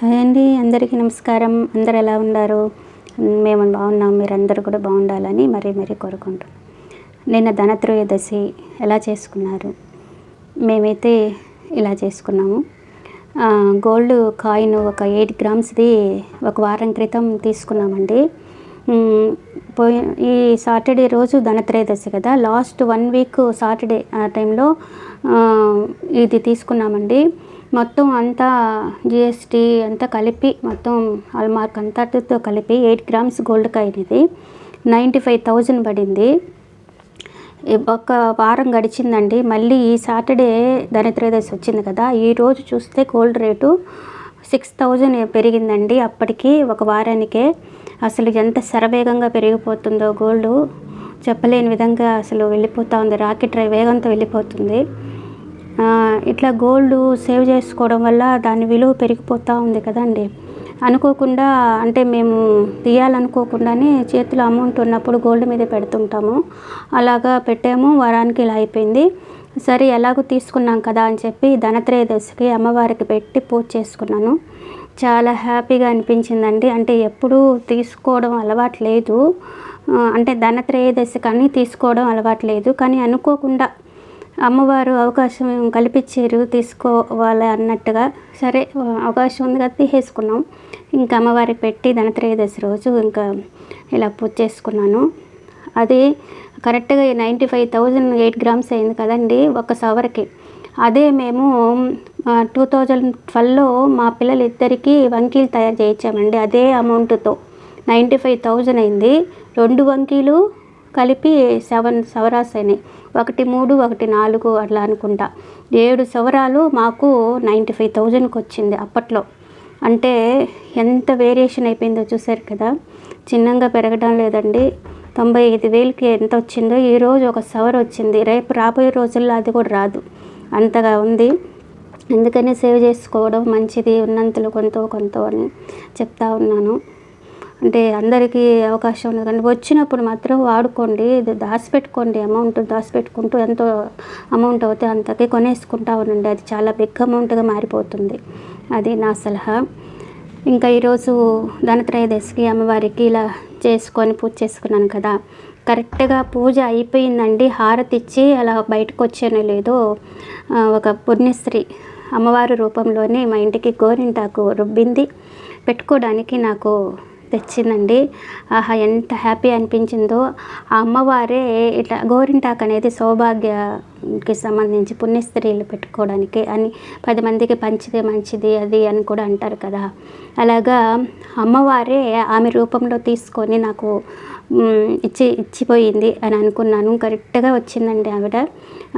Hi అండి అందరికీ నమస్కారం. అందరు ఎలా ఉన్నారు? మేము బాగున్నాం మీరందరూ కూడా బాగుండాలని మరీ మరీ కోరుకుంటున్నాం. నిన్న ధనత్రయోదశి ఎలా చేసుకున్నారు? మేమైతే ఇలా చేసుకున్నాము. గోల్డ్ కాయిన్ ఒక ఎయిట్ గ్రామ్స్ది ఒక వారం క్రితం తీసుకున్నామండి. పోయి ఈ సాటర్డే రోజు ధనత్రయోదశి కదా లాస్ట్ వన్ వీక్ సాటర్డే ఆ టైంలో ఇది తీసుకున్నామండి. మొత్తం అంతా జిఎస్టీ అంతా కలిపి మొత్తం అల్మార్క్ అంతటితో కలిపి ఎయిట్ గ్రామ్స్ గోల్డ్ కాయిన్ ఇది. నైంటీ ఫైవ్ థౌజండ్ పడింది. ఒక వారం గడిచిందండి. మళ్ళీ ఈ సాటర్డే ధనత్రయోదశి వచ్చింది కదా. ఈ రోజు చూస్తే గోల్డ్ రేటు సిక్స్ థౌజండ్ పెరిగిందండి. అప్పటికి ఒక వారానికే అసలు ఎంత శరవేగంగా పెరిగిపోతుందో గోల్డ్ చెప్పలేని విధంగా అసలు వెళ్ళిపోతూ ఉంది. రాకెట్ వేగంతో వెళ్ళిపోతుంది. ఇట్లా గోల్డ్ సేవ్ చేసుకోవడం వల్ల దాని విలువ పెరిగిపోతూ ఉంది కదండి. అనుకోకుండా అంటే మేము తీయాలనుకోకుండానే చేతిలో అమౌంట్ ఉన్నప్పుడు గోల్డ్ మీద పెడుతుంటాము. అలాగా పెట్టాము వారానికి ఇలా అయిపోయింది. సరే ఎలాగో తీసుకున్నాం కదా అని చెప్పి ధనత్రయోదశికి అమ్మవారికి పెట్టి పూజ చేసుకున్నాను. చాలా హ్యాపీగా అనిపించిందండి. అంటే ఎప్పుడూ తీసుకోవడం అలవాటు లేదు. అంటే ధనత్రయోదశి కానీ తీసుకోవడం అలవాటు లేదు. కానీ అనుకోకుండా అమ్మవారు అవకాశం కల్పించారు తీసుకోవాలి అన్నట్టుగా. సరే అవకాశం ఉంది కదా తీసేసుకున్నాం. ఇంకా అమ్మవారికి పెట్టి ధనత్రయోదశి రోజు ఇంకా ఇలా పూజ చేసుకున్నాను. అది కరెక్ట్గా ninety five thousand eight grams అయింది కదండి ఒక సవర్కి. అదే మేము టూ థౌజండ్ ట్వెల్వ్లో మా పిల్లలు ఇద్దరికి వంకీలు తయారు చేయించామండి అదే అమౌంట్తో. నైంటీ ఫైవ్ థౌజండ్ అయింది. రెండు వంకీలు కలిపి సెవెన్ సవరాస్ అయినాయి ఒకటి మూడు ఒకటి నాలుగు అట్లా అనుకుంటా. ఏడు సవరాలు మాకు నైంటీ ఫైవ్ థౌజండ్కి వచ్చింది అప్పట్లో. అంటే ఎంత వేరియేషన్ అయిపోయిందో చూసారు కదా? చిన్నగా పెరగడం లేదండి. తొంభై ఐదు వేలకి ఎంత వచ్చిందో ఈరోజు ఒక సవర్ వచ్చింది. రేపు రాబోయే రోజుల్లో అది కూడా రాదు. అంతగా ఉంది. అందుకని సేవ్ చేసుకోవడం మంచిది ఉన్నంతలో కొంత కొంత అని చెప్తా ఉన్నాను. అంటే అందరికీ అవకాశం ఉంది కానీ వచ్చినప్పుడు మాత్రం వాడుకోండి ఇది దాచిపెట్టుకోండి అమౌంట్ దాచిపెట్టుకుంటూ ఎంతో అమౌంట్ అవుతే అంతకి కొనేసుకుంటా ఉండండి. అది చాలా బిగ్ అమౌంట్గా మారిపోతుంది. అది నా సలహా. ఇంకా ఈరోజు ధనత్రయోదశికి అమ్మవారికి ఇలా చేసుకొని పూజ చేసుకున్నాను కదా. కరెక్ట్గా పూజ అయిపోయిందండి. హారతి ఇచ్చి అలా బయటకు వచ్చానో లేదో ఒక పుణ్యశ్రీ అమ్మవారి రూపంలోనే మా ఇంటికి గోరింటాకు రుబ్బింది. పెట్టుకోవడానికి నాకు తెచ్చిందండి. ఆహా ఎంత హ్యాపీ అనిపించిందో. ఆ అమ్మవారే ఇట్లా గోరింటాకు అనేది సౌభాగ్యకి సంబంధించి పుణ్యస్త్రీలు పెట్టుకోవడానికి అని పది మందికి పంచితే మంచిది అది అని కూడా అంటారు కదా. అలాగా అమ్మవారే ఆమె రూపంలో తీసుకొని నాకు ఇచ్చి ఇచ్చిపోయింది అని అనుకున్నాను. కరెక్ట్గా వచ్చిందండి ఆవిడ.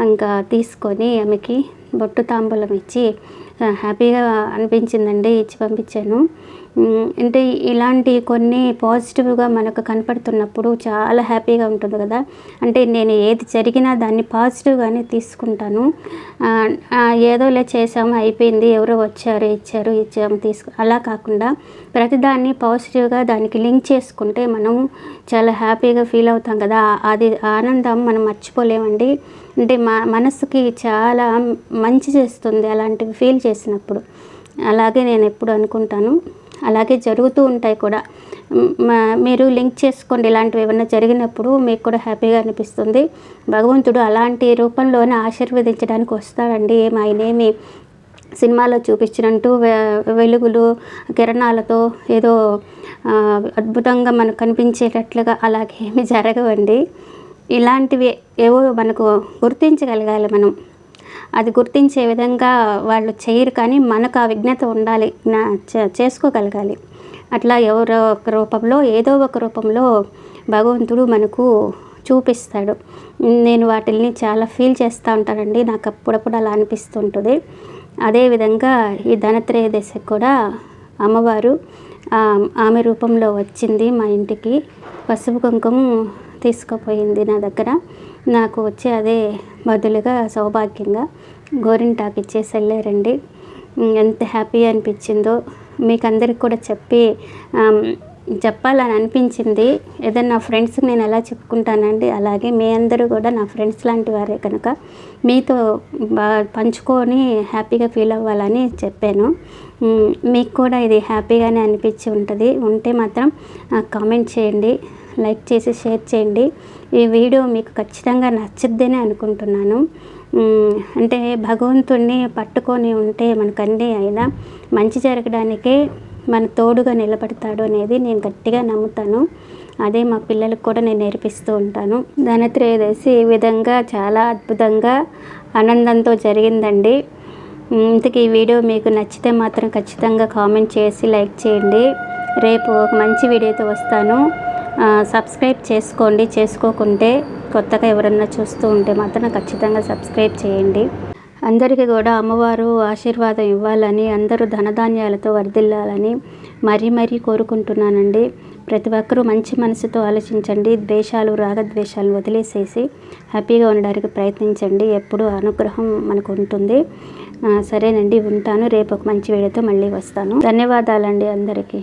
ఇంకా తీసుకొని ఆమెకి బొట్టు తాంబూలం ఇచ్చి హ్యాపీగా అనిపించిందండి ఇచ్చి పంపించాను. అంటే ఇలాంటి కొన్ని పాజిటివ్గా మనకు కనపడుతున్నప్పుడు చాలా హ్యాపీగా ఉంటుంది కదా. అంటే నేను ఏది జరిగినా దాన్ని పాజిటివ్గానే తీసుకుంటాను. ఏదోలే చేసాము అయిపోయింది ఎవరో వచ్చారు ఇచ్చారు ఇచ్చాము తీసుకు అలా కాకుండా ప్రతిదాన్ని పాజిటివ్గా దానికి లింక్ చేసుకుంటే మనం చాలా హ్యాపీగా ఫీల్ అవుతాం కదా. అది ఆనందం మనం మర్చిపోలేమండి. అంటే మా మనసుకి చాలా మంచి చేస్తుంది అలాంటివి ఫీల్ చేసినప్పుడు. అలాగే నేను ఎప్పుడు అనుకుంటాను. అలాగే జరుగుతూ ఉంటాయి కూడా. మా- మీరు లింక్ చేసుకోండి ఇలాంటివి ఏమైనా జరిగినప్పుడు మీకు కూడా హ్యాపీగా అనిపిస్తుంది. భగవంతుడు అలాంటి రూపంలోనే ఆశీర్వదించడానికి వస్తాడండి. ఏం ఆయనేమి సినిమాలో చూపించినట్టు వె- వెలుగులు కిరణాలతో ఏదో అద్భుతంగా మనకు కనిపించేటట్లుగా అలాగే ఏమి జరగవండి. ఇలాంటివి ఏవో మనకు గుర్తించగలగాలి మనం. అది గుర్తించే విధంగా వాళ్ళు చేయరు కానీ మనకు ఆ విజ్ఞత ఉండాలి నా చేసుకోగలగాలి. అట్లా ఎవరో ఒక రూపంలో ఏదో ఒక రూపంలో భగవంతుడు మనకు చూపిస్తాడు. నేను వాటిల్ని చాలా ఫీల్ చేస్తూ ఉంటానండి నాకు అప్పుడప్పుడు అలా అనిపిస్తుంటుంది. అదేవిధంగా ఈ ధనత్రయోదశికి కూడా అమ్మవారు ఆమె రూపంలో వచ్చింది మా ఇంటికి. పసుపు కుంకుమ తీసుకుపోయింది నా దగ్గర. నాకు వచ్చే అదే బదులుగా సౌభాగ్యంగా గోరింటాకు ఇచ్చేసి వెళ్ళారండి ఎంత హ్యాపీ అనిపించిందో. మీకు అందరికి కూడా చెప్పి చెప్పాలని అనిపించింది. ఏదైనా నా ఫ్రెండ్స్కి నేను ఎలా చెప్పుకుంటానండి అలాగే మీ అందరూ కూడా నా ఫ్రెండ్స్ లాంటి వారే కనుక మీతో బాగా పంచుకొని హ్యాపీగా ఫీల్ అవ్వాలని చెప్పాను. మీకు కూడా ఇది హ్యాపీగానే అనిపించి ఉంటుంది. ఉంటే మాత్రం కామెంట్ చేయండి లైక్ చేసి షేర్ చేయండి. ఈ వీడియో మీకు ఖచ్చితంగా నచ్చుద్దని అనుకుంటున్నాను. అంటే భగవంతుణ్ణి పట్టుకొని ఉంటే మనకన్నీ అయినా మంచి జరగడానికే మన తోడుగా నిలబడతాడు అనేది నేను గట్టిగా నమ్ముతాను. అదే మా పిల్లలకు కూడా నేను నేర్పిస్తూ ఉంటాను. ధనత్రయోదశి ఈ విధంగా చాలా అద్భుతంగా ఆనందంతో జరిగిందండి. ఇంతకీ ఈ వీడియో మీకు నచ్చితే మాత్రం ఖచ్చితంగా కామెంట్ చేసి లైక్ చేయండి. రేపు ఒక మంచి వీడియోతో వస్తాను. సబ్స్క్రైబ్ చేసుకోండి. చేసుకోకుంటే కొత్తగా ఎవరన్నా చూస్తూ ఉంటే మాత్రం ఖచ్చితంగా సబ్స్క్రైబ్ చేయండి. అందరికీ కూడా అమ్మవారు ఆశీర్వాదం ఇవ్వాలని అందరూ ధనధాన్యాలతో వర్ధిల్లాలని మరీ మరీ కోరుకుంటున్నానండి. ప్రతి ఒక్కరూ మంచి మనసుతో ఆలోచించండి ద్వేషాలు రాగద్వేషాలు వదిలేసేసి హ్యాపీగా ఉండడానికి ప్రయత్నించండి. ఎప్పుడూ అనుగ్రహం మనకు ఉంటుంది. సరేనండి ఉంటాను. రేపు ఒక మంచి వీడియోతో మళ్ళీ వస్తాను. ధన్యవాదాలండి అందరికీ.